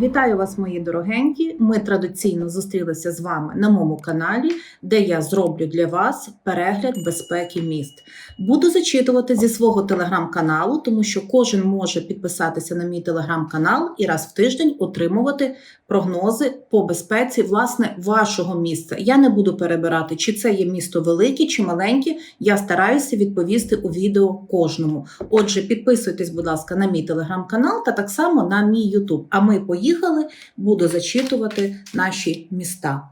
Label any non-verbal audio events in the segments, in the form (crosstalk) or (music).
Вітаю вас, мої дорогенькі. Ми традиційно зустрілися з вами на моєму каналі, де я зроблю для вас перегляд безпеки міст. Буду зачитувати зі свого телеграм-каналу, тому що кожен може підписатися на мій телеграм-канал і раз в тиждень отримувати прогнози по безпеці власне вашого місця. Я не буду перебирати, чи це є місто велике чи маленьке. Я стараюся відповісти у відео кожному. Отже, підписуйтесь, будь ласка, на мій телеграм-канал та так само на мій Ютуб. А ми поїхали, буду зачитувати наші міста.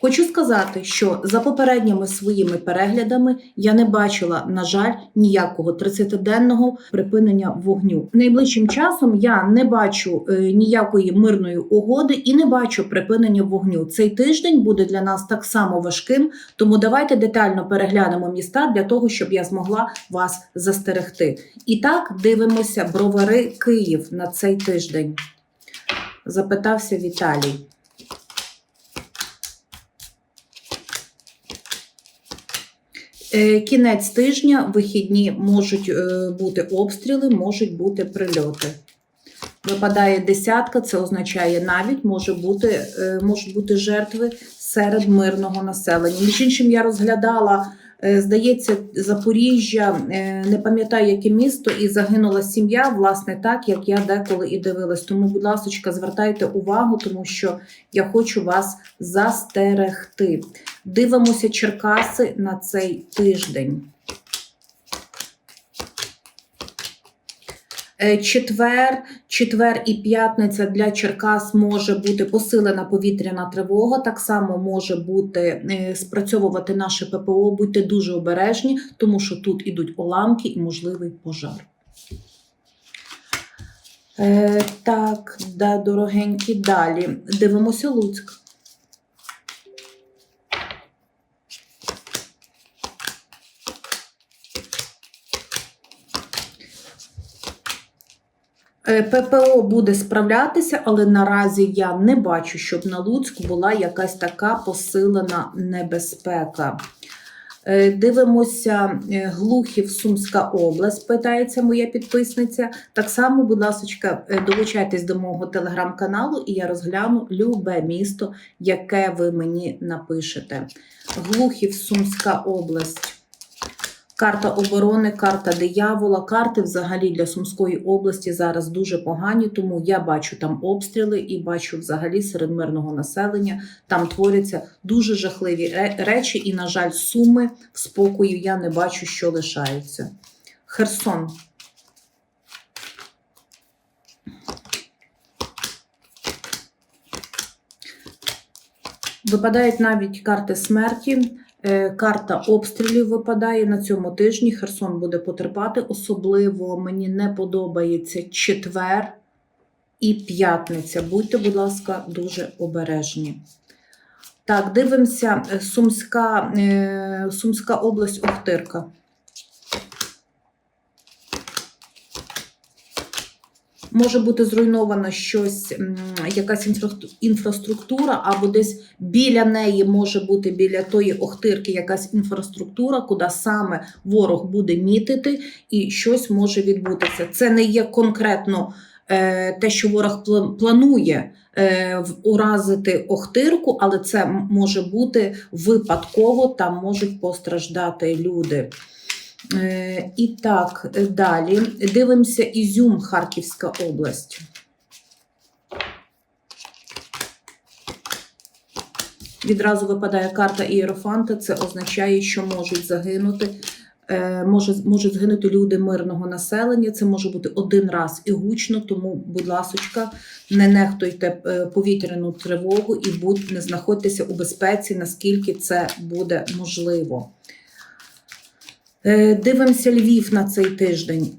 Хочу сказати, що за попередніми своїми переглядами я не бачила, на жаль, ніякого 30-денного припинення вогню. Найближчим часом я не бачу е, ніякої мирної угоди і не бачу припинення вогню. Цей тиждень буде для нас так само важким, тому давайте детально переглянемо міста для того, щоб я змогла вас застерегти. І так дивимося бровари Київ на цей тиждень. Запитався Віталій. Е, Кінець тижня, вихідні можуть е, бути обстріли, можуть бути прильоти. Випадає десятка, це означає навіть може бути, е, можуть бути жертви серед мирного населення. Між іншим, я розглядала, здається, Запоріжжя, е, не пам'ятаю, яке місто, і загинула сім'я, власне, так, як я деколи і дивилась. Тому, будь ласка, звертайте увагу, тому що я хочу вас застерегти. Дивимося Черкаси на цей тиждень. Четвер, четвер і п'ятниця для Черкас може бути посилена повітряна тривога. Так само може бути е, спрацьовувати наше ППО. Будьте дуже обережні, тому що тут ідуть уламки і можливий пожар. Е, так, да, дорогенькі, далі. Дивимося Луцьк. Е, ППО буде справлятися, але наразі я не бачу, щоб на Луцьку була якась така посилена небезпека. Е, Дивимося е, Глухів, Сумська область, питається моя підписниця. Так само, будь ласка, долучайтесь до мого телеграм-каналу, і я розгляну любе місто, яке ви мені напишете. Глухів, Сумська область. Карта оборони, карта диявола, карти взагалі для Сумської області зараз дуже погані, тому я бачу там обстріли і бачу взагалі серед мирного населення. Там творяться дуже жахливі речі, і, на жаль, суми в спокою я не бачу, що лишаються. Херсон. Випадають навіть карти смерті. Е, Карта обстрілів випадає на цьому тижні. Херсон буде потерпати. Особливо мені не подобається четвер і п'ятниця. Будьте, будь ласка, дуже обережні. Так, дивимося. Сумська, е, Сумська область Охтирка. Може бути зруйновано щось, якась інфра- інфраструктура, або десь біля неї може бути біля тої охтирки якась інфраструктура, куди саме ворог буде мітити, і щось може відбутися. Це не є конкретно е, те, що ворог пла- планує е, уразити охтирку, але це може бути випадково, там можуть постраждати люди. Е, І так, е, далі дивимося Ізюм, Харківська область. Відразу випадає карта Ієрофанта. Це означає, що можуть загинути. е, Може, можуть згинути люди мирного населення. Це може бути один раз і гучно. Тому, будь ласочка, не нехтуйте повітряну тривогу і будь не знаходьтеся у безпеці, наскільки це буде можливо. Е, Дивимося Львів на цей тиждень.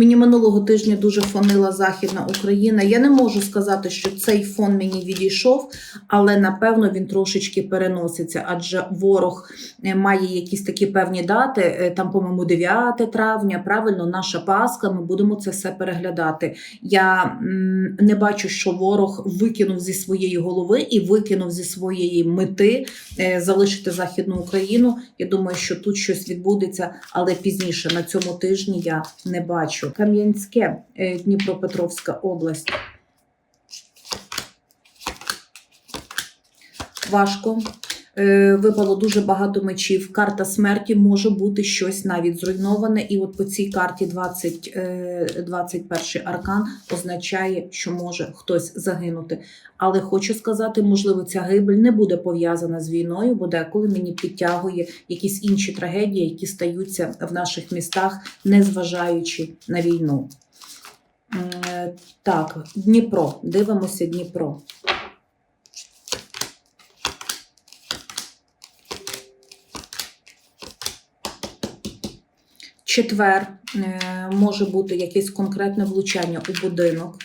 Мені минулого тижня дуже фонила Західна Україна. Я не можу сказати, що цей фон мені відійшов, але напевно він трошечки переноситься, адже ворог е, має якісь такі певні дати. е, Там, по-моєму, 9 травня, правильно, наша Пасха. Ми будемо це все переглядати. Я не бачу, що ворог викинув зі своєї голови і викинув зі своєї мети е, залишити Західну Україну. Я думаю, що тут щось відбудеться, але пізніше на цьому тижні я не бачу. Кам'янське, е, Дніпропетровська область. Важко. Е, Випало дуже багато мечів. Карта смерті може бути щось навіть зруйноване. І от по цій карті 20, е, 21 аркан означає, що може хтось загинути. Але хочу сказати, можливо, ця гибель не буде пов'язана з війною, бо деколи мені підтягує якісь інші трагедії, які стаються в наших містах, незважаючи на війну. Е, Так, Дніпро. Дивимося Дніпро. Четвер е, може бути якесь конкретне влучання у будинок.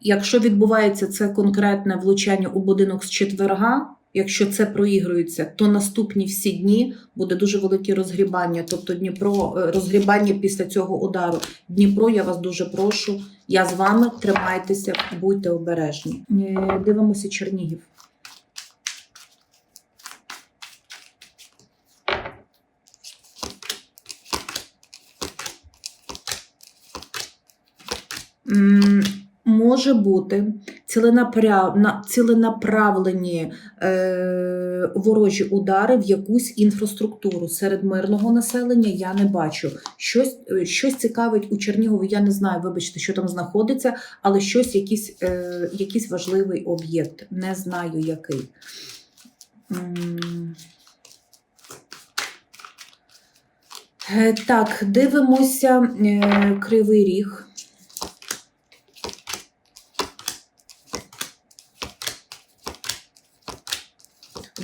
Якщо відбувається це конкретне влучання у будинок з четверга, якщо це проігрується, то наступні всі дні буде дуже велике розгрібання. Тобто Дніпро е, розгрібання після цього удару. Дніпро, я вас дуже прошу. Я з вами тримайтеся, будьте обережні. Е, Дивимося Чернігів. Може бути ціленаправлені е, ворожі удари в якусь інфраструктуру. Серед мирного населення я не бачу. Щось, е, щось цікавить у Чернігові, я не знаю, вибачте, що там знаходиться, але щось, якийсь, е, якийсь важливий об'єкт. Не знаю який. Е, Так, дивимося е, Кривий Ріг.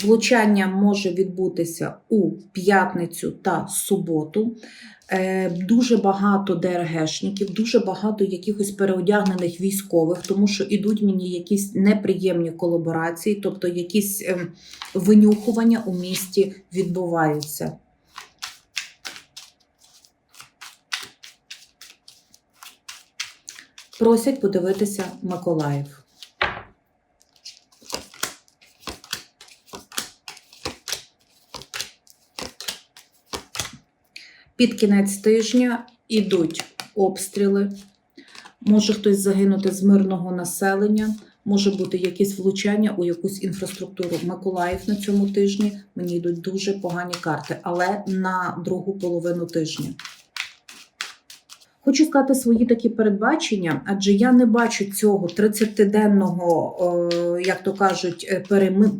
Влучання може відбутися у п'ятницю та суботу. Е, Дуже багато ДРГшників, дуже багато якихось переодягнених військових, тому що ідуть мені якісь неприємні колаборації, тобто якісь ем, винюхування у місті відбуваються. Просять подивитися Миколаїв. Під кінець тижня ідуть обстріли. Може хтось загинути з мирного населення, може бути якісь влучання у якусь інфраструктуру. Миколаїв на цьому тижні мені йдуть дуже погані карти, але на другу половину тижня. Хочу сказати свої такі передбачення, адже я не бачу цього 30-денного, е, як то кажуть, е,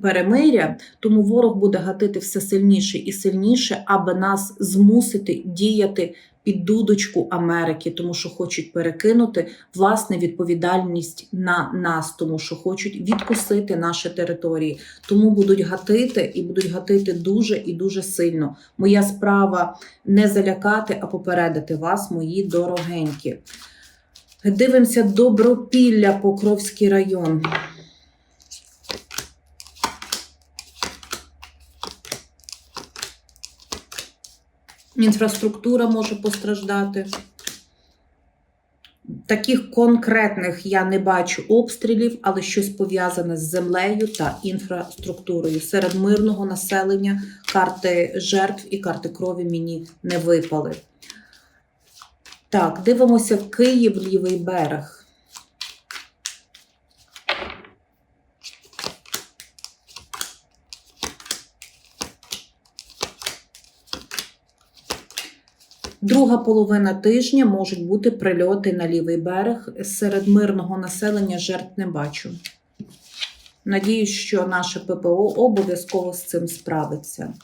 перемиря, тому ворог буде гатити все сильніше і сильніше, аби нас змусити діяти під дудочку Америки, тому що хочуть перекинути власне відповідальність на нас, тому що хочуть відкусити наші території. Тому будуть гатити і будуть гатити дуже і дуже сильно. Моя справа не залякати, а попередити вас, мої дорогенькі. Дивимося Добропілля, Покровський район. Інфраструктура може постраждати. Таких конкретних я не бачу обстрілів, але щось пов'язане з землею та інфраструктурою. Серед мирного населення карти жертв і карти крові мені не випали. Так, дивимося Київ, лівий берег. Друга половина тижня можуть бути прильоти на лівий берег. Серед мирного населення жертв не бачу. Надіюсь, що наше ППО обов'язково з цим справиться.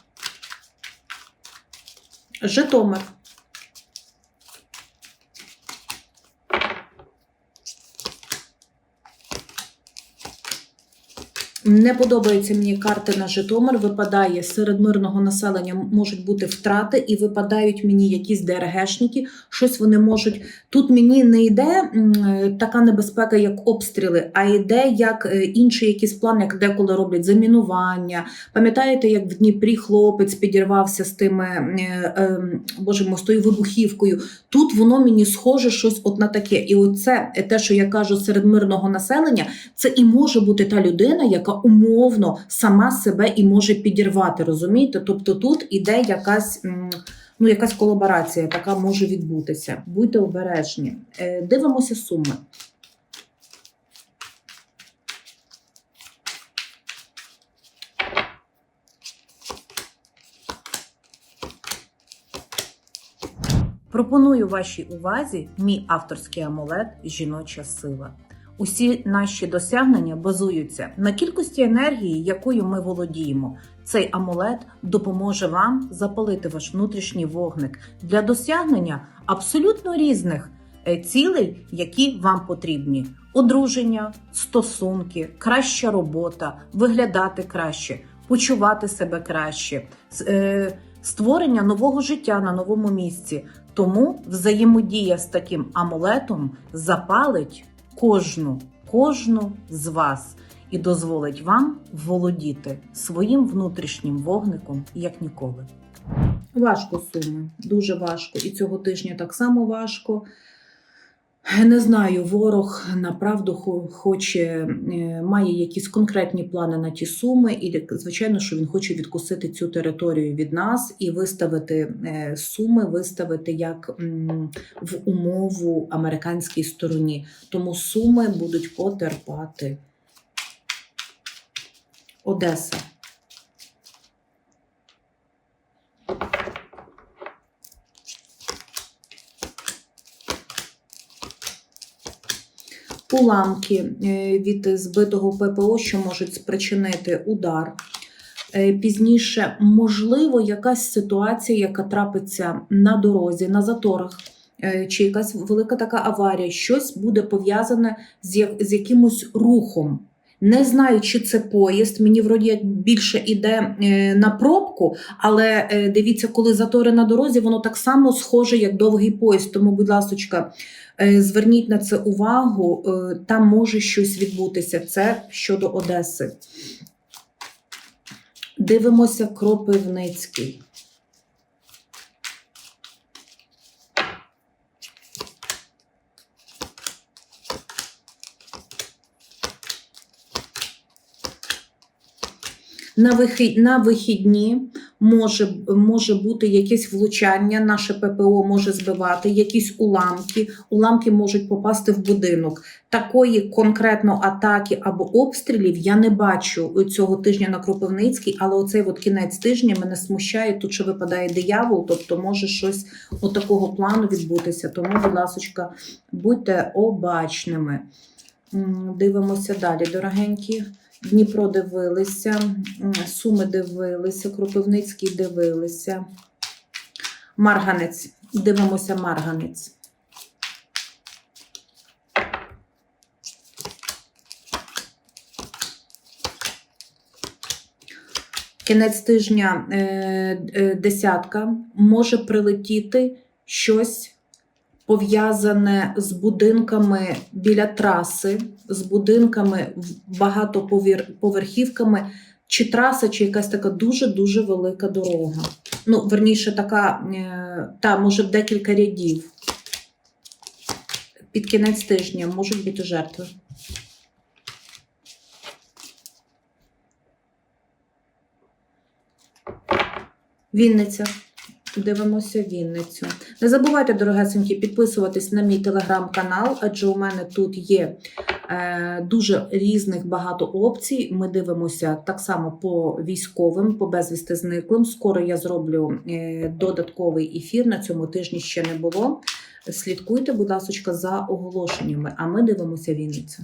Житомир. Не подобаються мені карти на Житомир. Випадає серед мирного населення можуть бути втрати, і випадають мені якісь ДРГшники. Щось вони можуть. Тут мені не йде така небезпека, як обстріли, а йде як е, інший якийсь план, як деколи роблять замінування. Пам'ятаєте, як в Дніпрі хлопець підірвався з тими е, е, боже мой, з тою вибухівкою. Тут воно мені схоже щось от на таке. І оце е, те, що я кажу серед мирного населення, це і може бути та людина, яка умовно сама себе і може підірвати. Розумієте? Тобто тут іде якась. Ну, якась колаборація така може відбутися. Будьте обережні. Е, Дивимося суми. Пропоную вашій увазі мій авторський амулет Жіноча сила. Усі наші досягнення базуються на кількості енергії, якою ми володіємо. Цей амулет допоможе вам запалити ваш внутрішній вогник для досягнення абсолютно різних е, цілей, які вам потрібні: одруження, стосунки, краща робота, виглядати краще, почувати себе краще, е, створення нового життя на новому місці. Тому взаємодія з таким амулетом запалить кожну, кожну з вас і дозволить вам володіти своїм внутрішнім вогником як ніколи. Важко суми, дуже важко. І цього тижня так само важко. Не знаю, ворог направду хо- хоче, е, має якісь конкретні плани на ті суми, і звичайно, що він хоче відкусити цю територію від нас і виставити е, суми, виставити як в умову американській стороні. Тому суми будуть потерпати. Одеса. Уламки е, від збитого ППО, що можуть спричинити удар. Е, Пізніше, можливо, якась ситуація, яка трапиться на дорозі, на заторах, е, чи якась велика така аварія, щось буде пов'язане з, як- з якимось рухом. Не знаю, чи це поїзд. Мені вроді більше іде е, на пробку, але е, дивіться, коли затори на дорозі, воно так само схоже, як довгий поїзд. Тому, будь ласочка, е, зверніть на це увагу. Там може щось відбутися. Це щодо Одеси. Дивимося Кропивницький. На, вихід, на вихідні може, може бути якесь влучання, наше ППО може збивати, якісь уламки. Уламки можуть попасти в будинок. Такої конкретно атаки або обстрілів я не бачу цього тижня на Кропивницький, але оцей от кінець тижня мене смущає. Тут ще випадає диявол, тобто може щось такого плану відбутися. Тому, будь ласочка, будьте обачними. Дивимося далі, дорогенькі. Дніпро дивилися, Суми дивилися, Кропивницький дивилися. Марганець. Дивимося Марганець. Кінець тижня е, е, десятка може прилетіти щось пов'язане з будинками біля траси, з будинками багатоповерхівками, чи траса, чи якась така дуже-дуже велика дорога. Ну, верніше, така, е, та, може, декілька рядів. Під кінець тижня можуть бути жертви. Вінниця. Дивимося Вінницю. Не забувайте, дорогесенькі, підписуватись на мій телеграм-канал, адже у мене тут є е, дуже різних багато опцій. Ми дивимося так само по військовим, по безвісти зниклим. Скоро я зроблю е, додатковий ефір. На цьому тижні ще не було. Слідкуйте, будь ласка, за оголошеннями, а ми дивимося Вінницю.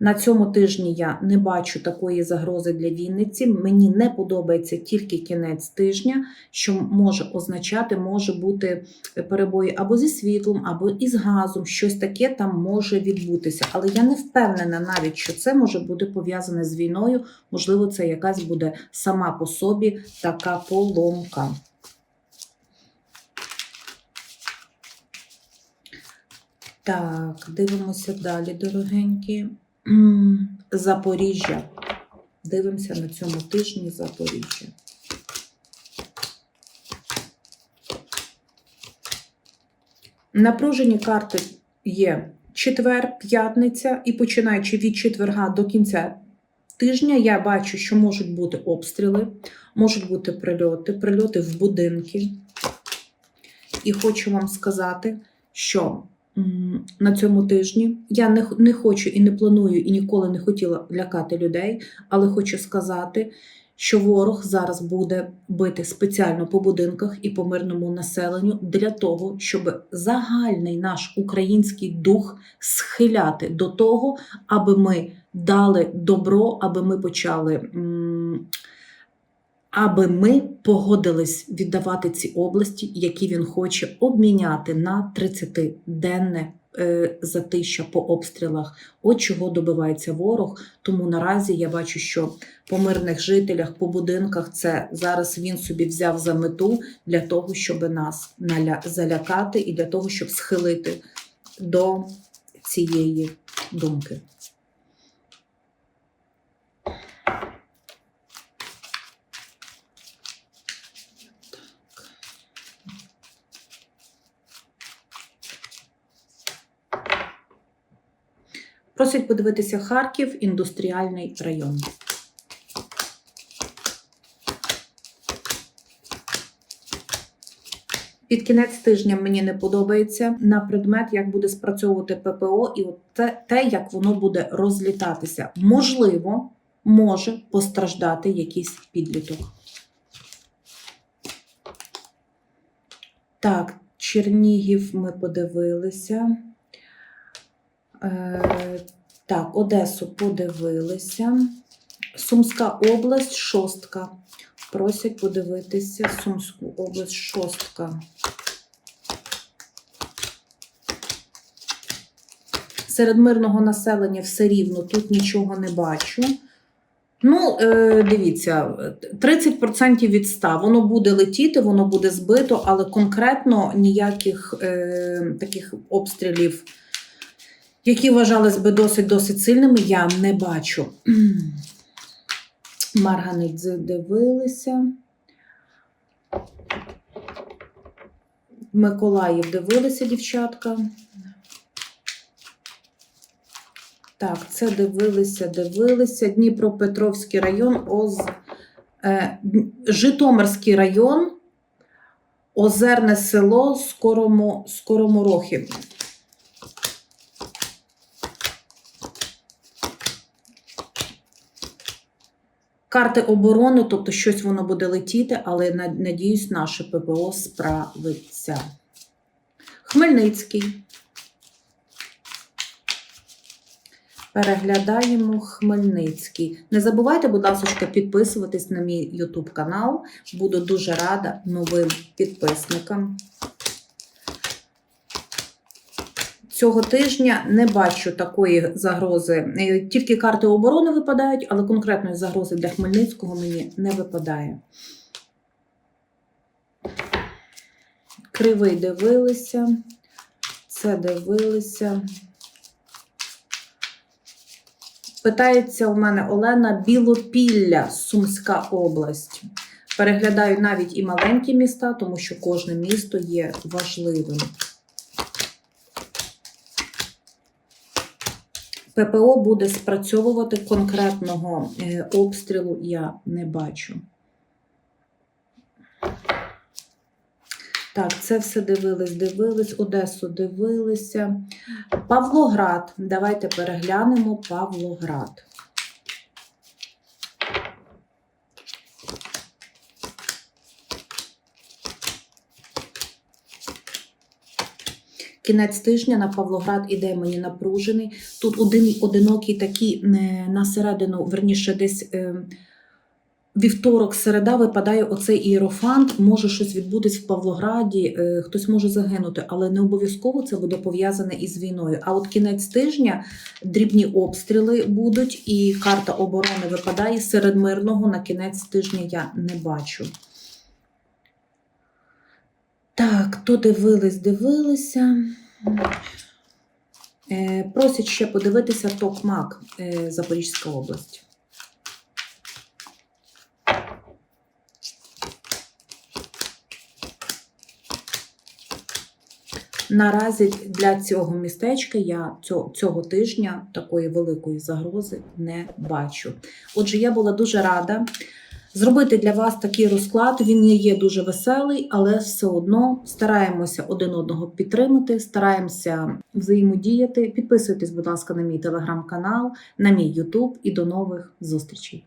На цьому тижні я не бачу такої загрози для Вінниці. Мені не подобається тільки кінець тижня, що може означати, може бути перебої або зі світлом, або із газом. Щось таке там може відбутися. Але я не впевнена навіть, що це може бути пов'язане з війною. Можливо, це якась буде сама по собі така поломка. Так, дивимося далі, дорогенькі. Запоріжжя. Дивимося на цьому тижні Запоріжжя. Напружені карти є четвер, п'ятниця, і починаючи від четверга до кінця тижня, я бачу, що можуть бути обстріли, можуть бути прильоти, прильоти в будинки. І хочу вам сказати, що на цьому тижні я не, не хочу і не планую, і ніколи не хотіла лякати людей, але хочу сказати, що ворог зараз буде бити спеціально по будинках і по мирному населенню для того, щоб загальний наш український дух схиляти до того, аби ми дали добро, аби ми почали. м, Аби ми погодились віддавати ці області, які він хоче обміняти на 30-денне е, затища по обстрілах. От чого добивається ворог. Тому наразі я бачу, що по мирних жителях, по будинках, це зараз він собі взяв за мету для того, щоб нас залякати і для того, щоб схилити до цієї думки. Просять подивитися Харків, індустріальний район. Під кінець тижня мені не подобається на предмет, як буде спрацьовувати ППО, і от те, те, як воно буде розлітатися. Можливо, може постраждати якийсь підліток. Так, Чернігів ми подивилися. Е, так, Одесу подивилися. Сумська область, шостка. Просять подивитися Сумську область, шостка. Серед мирного населення все рівно, тут нічого не бачу. Ну, е, дивіться, 30% від 100. Воно буде летіти, воно буде збито, але конкретно ніяких е, таких обстрілів, які вважались би досить досить сильними, я не бачу. (clears throat) Марганидзе дивилися. Миколаїв дивилися, дівчатка. Так, це дивилися, дивилися. Дніпропетровський район, Оз... е, Житомирський район, Озерне село, Скорому... Скороморохи. Карти оборони, тобто щось воно буде летіти, але надіюсь, наше ППО справиться. Хмельницький. Переглядаємо Хмельницький. Не забувайте, будь ласка, підписуватись на мій YouTube канал. Буду дуже рада новим підписникам. Цього тижня не бачу такої загрози. Е, Тільки карти оборони випадають, але конкретної загрози для Хмельницького мені не випадає. Кривий дивилися. Це дивилися. Питається у мене Олена Білопілля, Сумська область. Переглядаю навіть і маленькі міста, тому що кожне місто є важливим. ППО буде спрацьовувати конкретного е, обстрілу, я не бачу. Так, це все дивились, дивились, Одесу дивилися. Павлоград. Давайте переглянемо Павлоград. Кінець тижня на Павлоград іде мені напружений. Тут один одинокий такий е, на середину, верніше, десь е, вівторок, середа випадає оцей ієрофант. Може щось відбутись в Павлограді, е, хтось може загинути, але не обов'язково це буде пов'язане із війною. А от кінець тижня дрібні обстріли будуть, і карта оборони випадає серед мирного на кінець тижня я не бачу. Так, то дивились, дивилися. Е, просять ще подивитися Токмак, е, Запорізька область. Наразі для цього містечка я цього, тижня такої великої загрози не бачу. Отже, я була дуже рада зробити для вас такий розклад. Він не є дуже веселий, але все одно стараємося один одного підтримати, стараємося взаємодіяти. Підписуйтесь, будь ласка, на мій телеграм-канал, на мій Ютуб і до нових зустрічей.